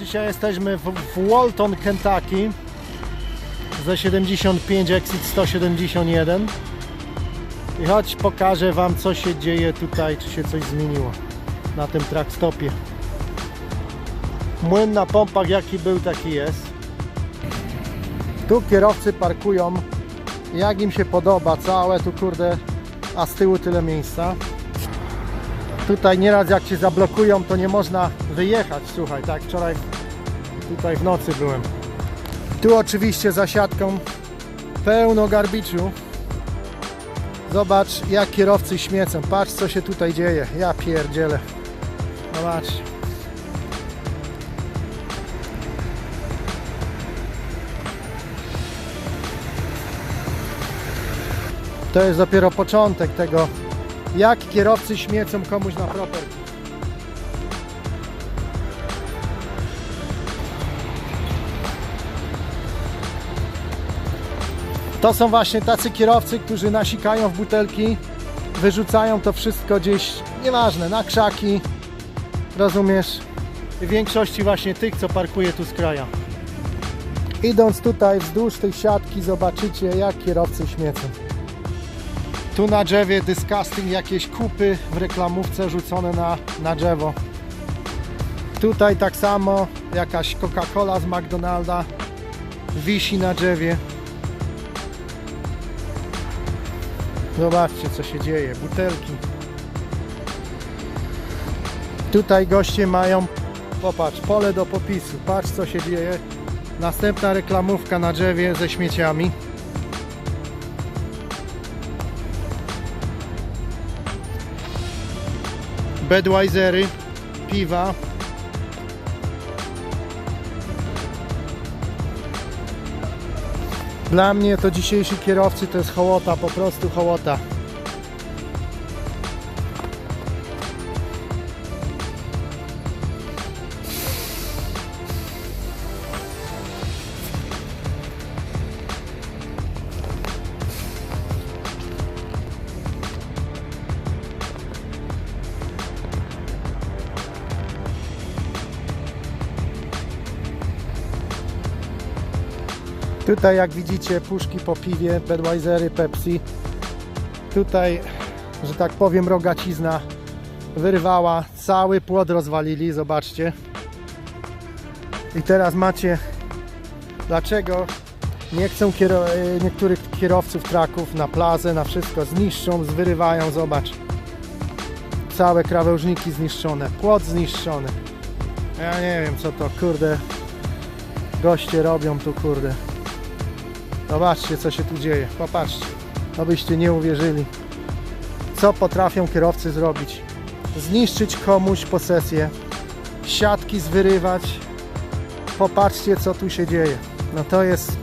Dzisiaj jesteśmy w, w Walton, Kentucky ze 75 Exit 171 i choć pokażę Wam co się dzieje tutaj, czy się coś zmieniło na tym trackstopie. Młyn na pompach jaki był, taki jest. Tu kierowcy parkują jak im się podoba, całe tu kurde, a z tyłu tyle miejsca. Tutaj nieraz jak cię zablokują, to nie można wyjechać. Słuchaj, tak wczoraj tutaj w nocy byłem. Tu oczywiście za siatką pełno garbiczu. Zobacz jak kierowcy śmiecą. Patrz co się tutaj dzieje. Ja pierdzielę. Zobacz. To jest dopiero początek tego, jak kierowcy śmiecą komuś na property. To są właśnie tacy kierowcy, którzy nasikają w butelki, wyrzucają to wszystko gdzieś, nieważne, na krzaki, rozumiesz? W większości właśnie tych, co parkuje tu z kraja. Idąc tutaj wzdłuż tej siatki, zobaczycie, jak kierowcy śmiecą. Tu na drzewie disgusting jakieś kupy w reklamówce rzucone na, na drzewo. Tutaj tak samo jakaś Coca-Cola z McDonalda wisi na drzewie. Zobaczcie co się dzieje, butelki. Tutaj goście mają, popatrz, pole do popisu. Patrz co się dzieje. Następna reklamówka na drzewie ze śmieciami. Budweisery, piwa. Dla mnie to dzisiejsi kierowcy to jest hołota, po prostu hołota. Tutaj jak widzicie puszki po piwie, Budweisery, Pepsi. Tutaj, że tak powiem, rogacizna wyrwała, cały płot rozwalili, zobaczcie. I teraz macie dlaczego nie chcą e, niektórych kierowców traków na plazę, na wszystko zniszczą, zwyrywają, zobacz. Całe krawężniki zniszczone, płot zniszczony. Ja nie wiem co to kurde goście robią tu kurde. Zobaczcie co się tu dzieje. Popatrzcie. Abyście nie uwierzyli. Co potrafią kierowcy zrobić. Zniszczyć komuś posesję. Siatki zwyrywać. Popatrzcie co tu się dzieje. No to jest...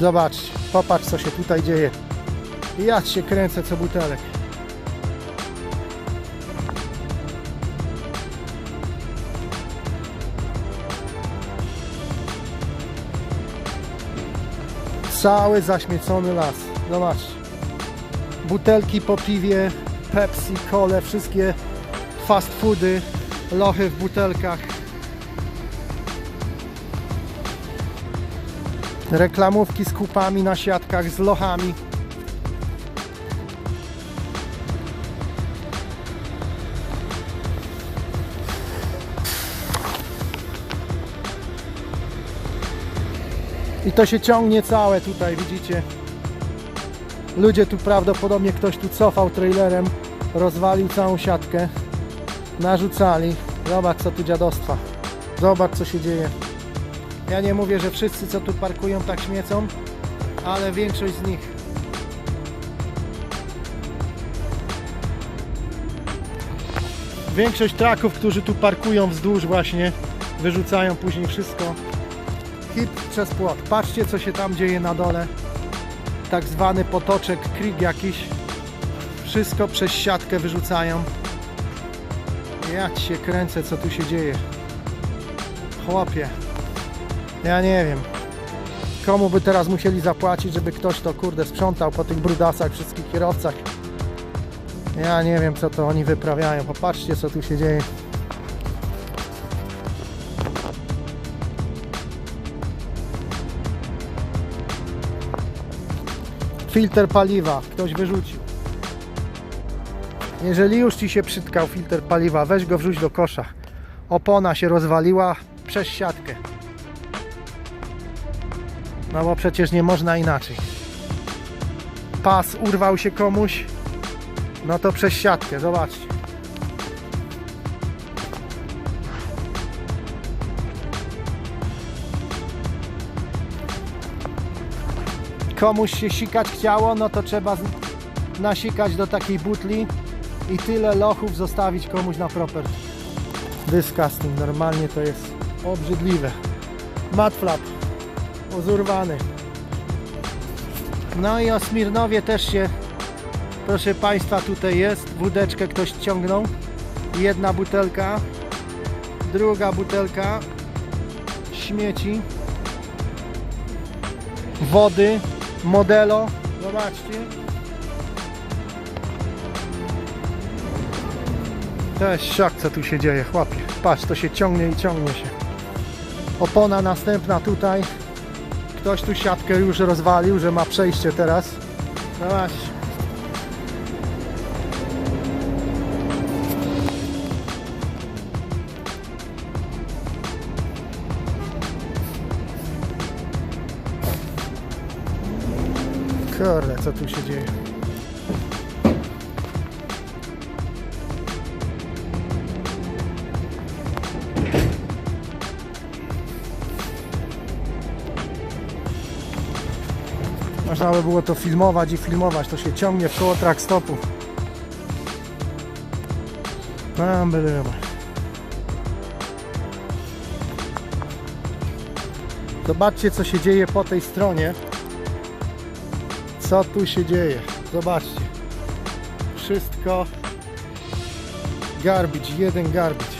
Zobaczcie. Popatrz co się tutaj dzieje. Ja się kręcę co butelek. Cały zaśmiecony las. Zobaczcie. Butelki po piwie, Pepsi, kole, wszystkie fast foody, lochy w butelkach. Reklamówki z kupami na siatkach, z lochami. I to się ciągnie całe tutaj, widzicie. Ludzie tu prawdopodobnie ktoś tu cofał trailerem, rozwalił całą siatkę, narzucali. Zobacz co tu dziadostwa. Zobacz co się dzieje. Ja nie mówię, że wszyscy co tu parkują tak śmiecą, ale większość z nich. Większość traków, którzy tu parkują wzdłuż właśnie, wyrzucają później wszystko. Hit przez płot. Patrzcie co się tam dzieje na dole. Tak zwany potoczek, creek jakiś. Wszystko przez siatkę wyrzucają. Ja się kręcę co tu się dzieje. Chłopie. Ja nie wiem. Komu by teraz musieli zapłacić, żeby ktoś to kurde sprzątał po tych brudasach, wszystkich kierowcach. Ja nie wiem co to oni wyprawiają. Popatrzcie co tu się dzieje. Filtr paliwa. Ktoś wyrzucił. Jeżeli już Ci się przytkał filtr paliwa, weź go wrzuć do kosza. Opona się rozwaliła przez siatkę. No bo przecież nie można inaczej. Pas urwał się komuś, no to przez siatkę, zobaczcie. Komuś się sikać chciało, no to trzeba nasikać do takiej butli i tyle lochów zostawić komuś na property. Disgusting, normalnie to jest obrzydliwe. Mat flap, uzurwany. No i o Smirnowie też się, proszę Państwa, tutaj jest. Wódeczkę ktoś ciągnął. Jedna butelka, druga butelka śmieci, wody, modelo. Zobaczcie. Jest szok, co tu się dzieje, chłopie. Patrz, to się ciągnie i ciągnie się. Opona następna tutaj. Ktoś tu siatkę już rozwalił, że ma przejście teraz. No właśnie. Kurde, co tu się dzieje? Można by było to filmować i filmować, to się ciągnie w koło track stopu. Unbelievable. Zobaczcie co się dzieje po tej stronie. Co tu się dzieje? Zobaczcie. Wszystko garbage, jeden garbage.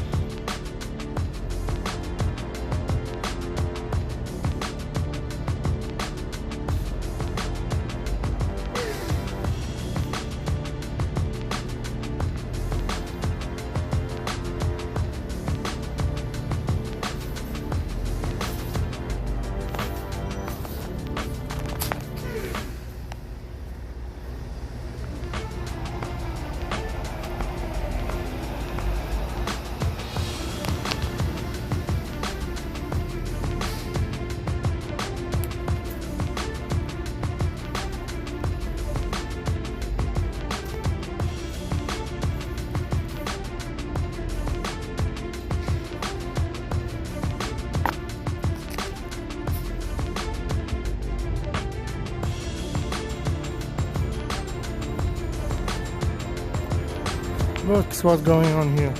Look what's going on here.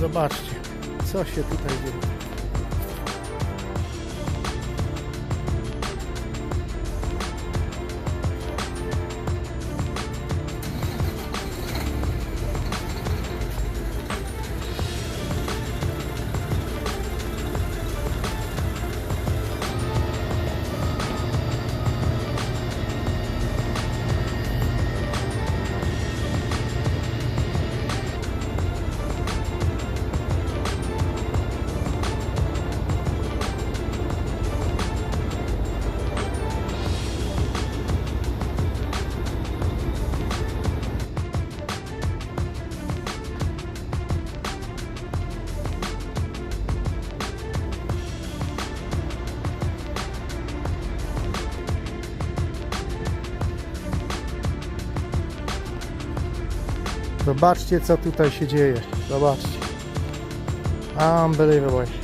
Zobaczcie, co się tutaj dzieje. Zobaczcie, co tutaj się dzieje. Zobaczcie. Unbelievable.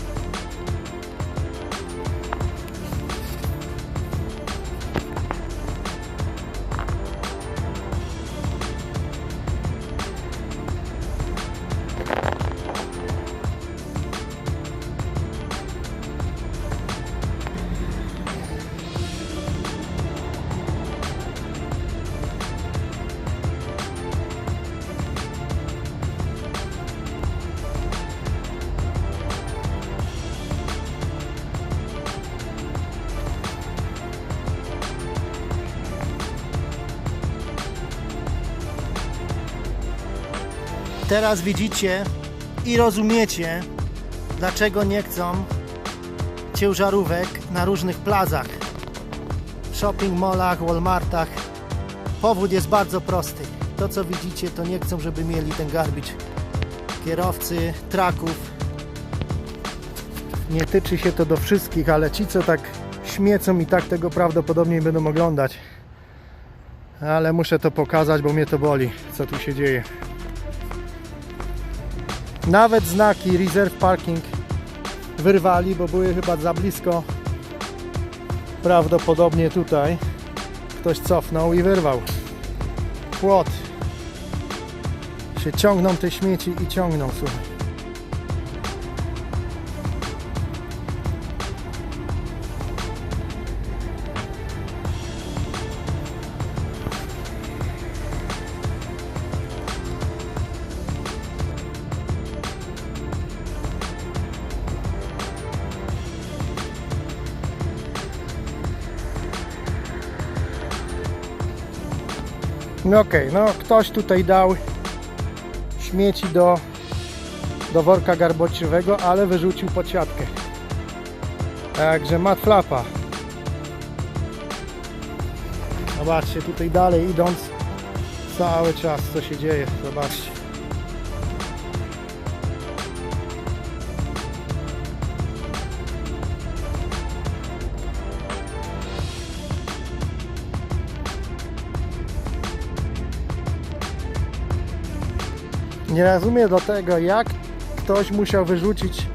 Teraz widzicie i rozumiecie, dlaczego nie chcą ciężarówek na różnych plazach, shopping mallach, walmartach. Powód jest bardzo prosty. To co widzicie, to nie chcą, żeby mieli ten garbage. Kierowcy traków. Nie tyczy się to do wszystkich, ale ci co tak śmiecą i tak tego prawdopodobnie będą oglądać. Ale muszę to pokazać, bo mnie to boli, co tu się dzieje. Nawet znaki Reserve Parking wyrwali, bo były chyba za blisko. Prawdopodobnie tutaj ktoś cofnął i wyrwał. Płot. Się ciągną te śmieci i ciągną, słuchaj. No okej, no ktoś tutaj dał śmieci do, do worka garbociowego, ale wyrzucił pod siatkę. Także mat flapa. Zobaczcie, tutaj dalej idąc, cały czas co się dzieje, zobaczcie. Nie rozumiem do tego, jak ktoś musiał wyrzucić,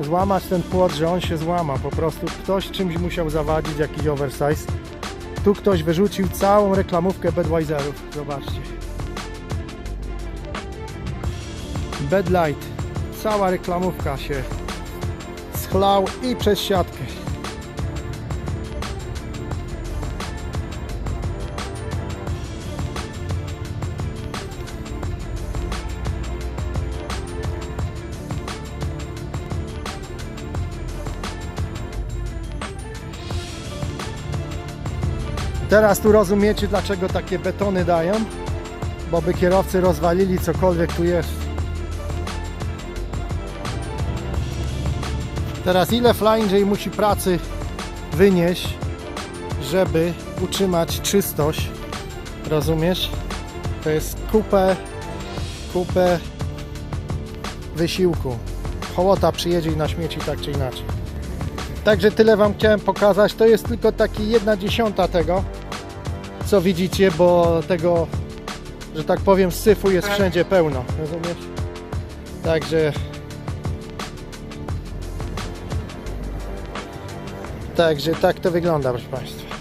złamać ten płot, że on się złama. Po prostu ktoś czymś musiał zawadzić, jakiś oversize. Tu ktoś wyrzucił całą reklamówkę Budweiserów. Zobaczcie. Bad Light. Cała reklamówka się schlał i przez siatkę. Teraz tu rozumiecie, dlaczego takie betony dają, bo by kierowcy rozwalili cokolwiek tu jest. Teraz ile Flying musi pracy wynieść, żeby utrzymać czystość, rozumiesz? To jest kupę, kupę wysiłku. Hołota przyjedzie i na śmieci tak czy inaczej. Także tyle Wam chciałem pokazać. To jest tylko taki jedna dziesiąta tego, co widzicie, bo tego, że tak powiem, syfu jest wszędzie pełno. Rozumiesz? Także. Także tak to wygląda, proszę Państwa.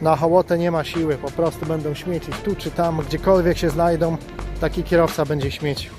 Na hołotę nie ma siły, po prostu będą śmiecić tu czy tam, gdziekolwiek się znajdą, taki kierowca będzie śmiecił.